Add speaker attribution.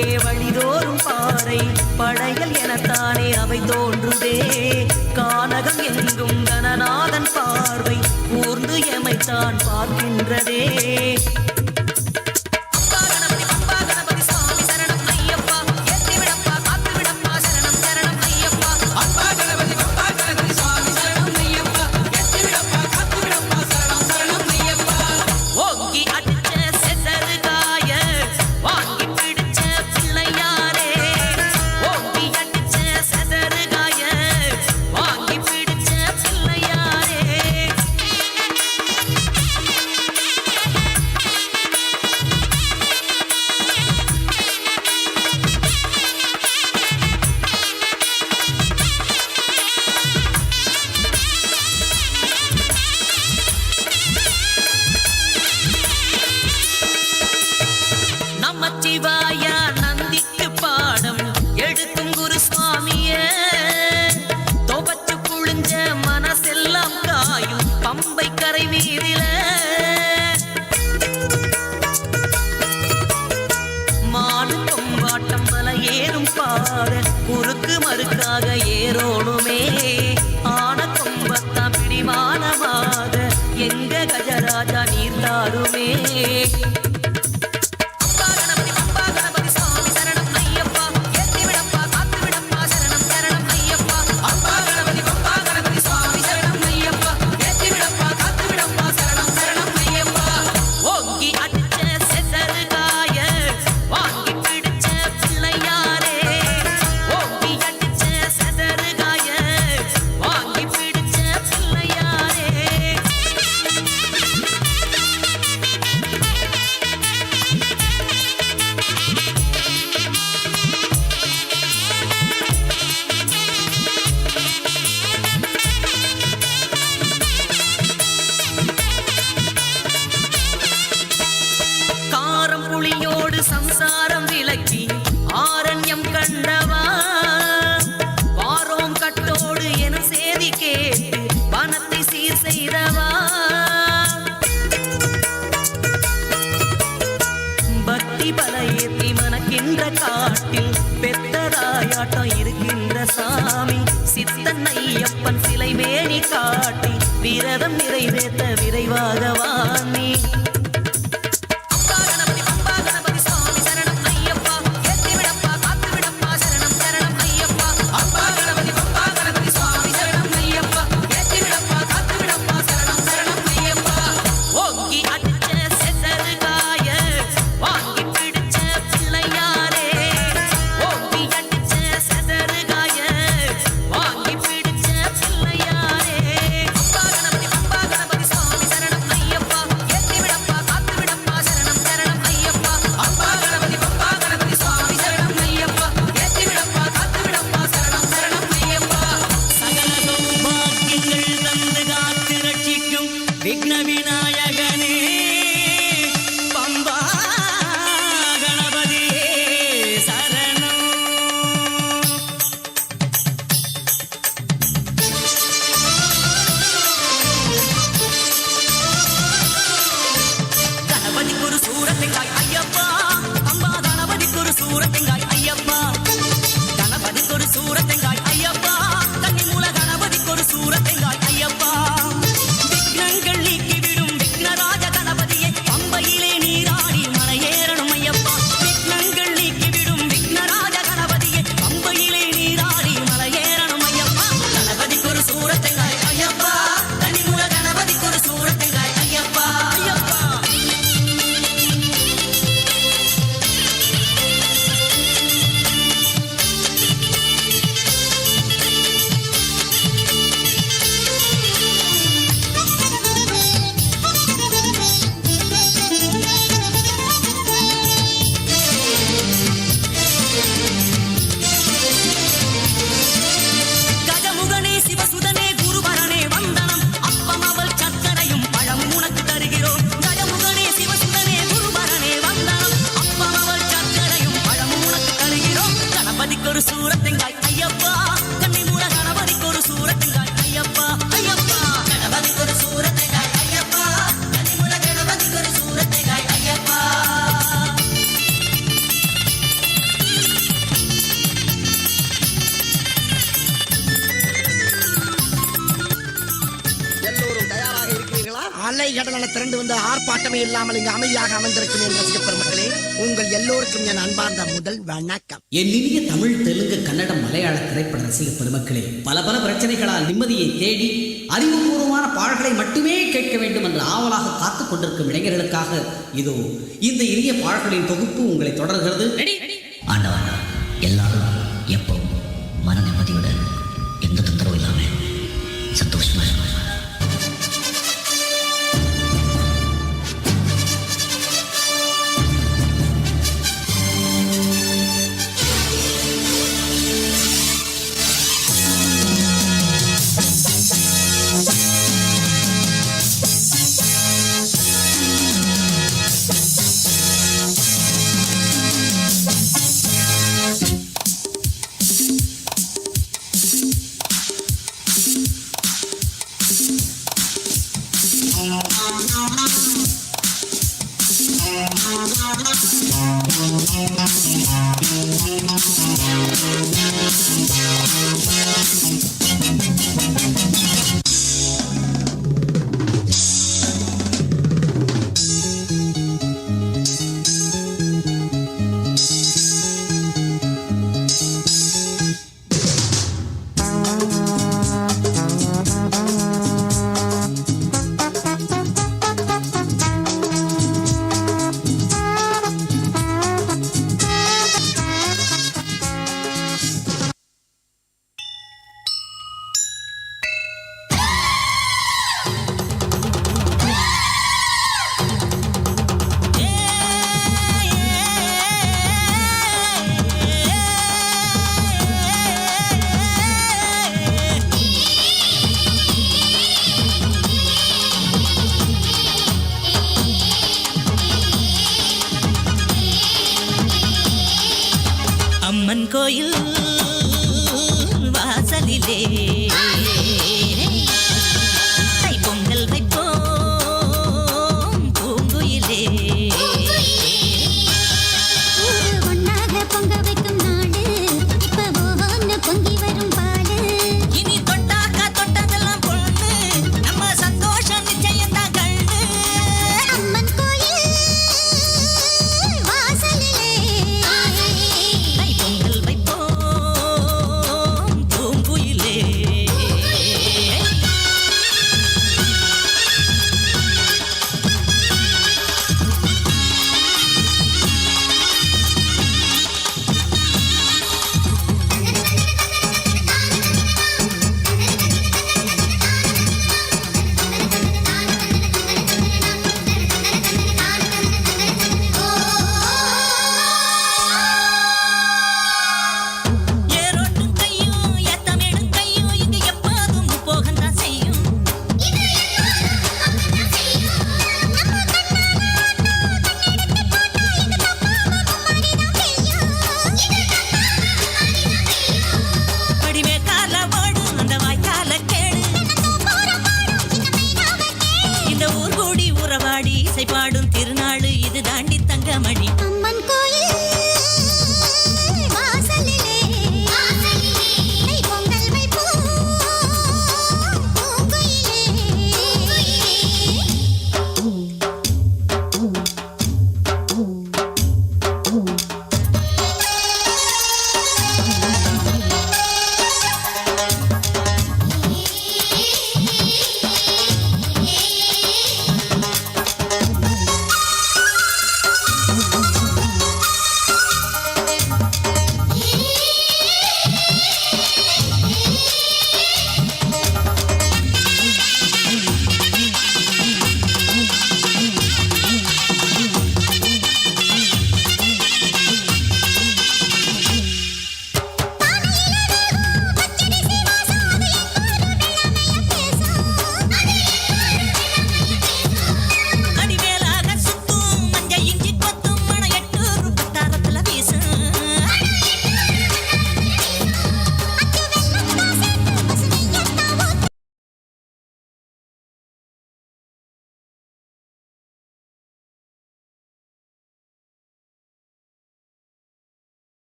Speaker 1: அங்கே வழிதோறும் பாறை படைகள் எனத்தானே அவை தோன்றுதே. கானகம் எங்கும் கணநாதன் பார்வை கூர்ந்து எமைத்தான் பார்க்கின்றதே. விரதம் நிறைவேற்ற விரைவாக வாணி
Speaker 2: அலை கடலான திரண்டு வந்து ஆர்ப்பாட்டமே இல்லாமல் இங்கு அமைதியாக அமர்ந்திருக்கும் என் ரசிக பெருமக்களே உங்கள் எல்லோருக்கும் என் அன்பார்ந்த முதல் வணக்கம்.
Speaker 3: என் இனிய தமிழ் தெலுங்கு கன்னடம் மலையாள திரைப்பட ரசிக பெருமக்களே பல பல பிரச்சனைகளால் நிம்மதியை தேடி அறிவுபூர்வமான பாடல்களை மட்டுமே கேட்க வேண்டும் என்று ஆவலாக காத்துக் கொண்டிருக்கும் இளைஞர்களுக்காக இதோ இந்த இனிய பாடல்களின் தொகுப்பு உங்களை தொடர்கிறது.
Speaker 4: ஆண்டவன் எல்லாரும் எப்பவும் மன நிம்மதியோட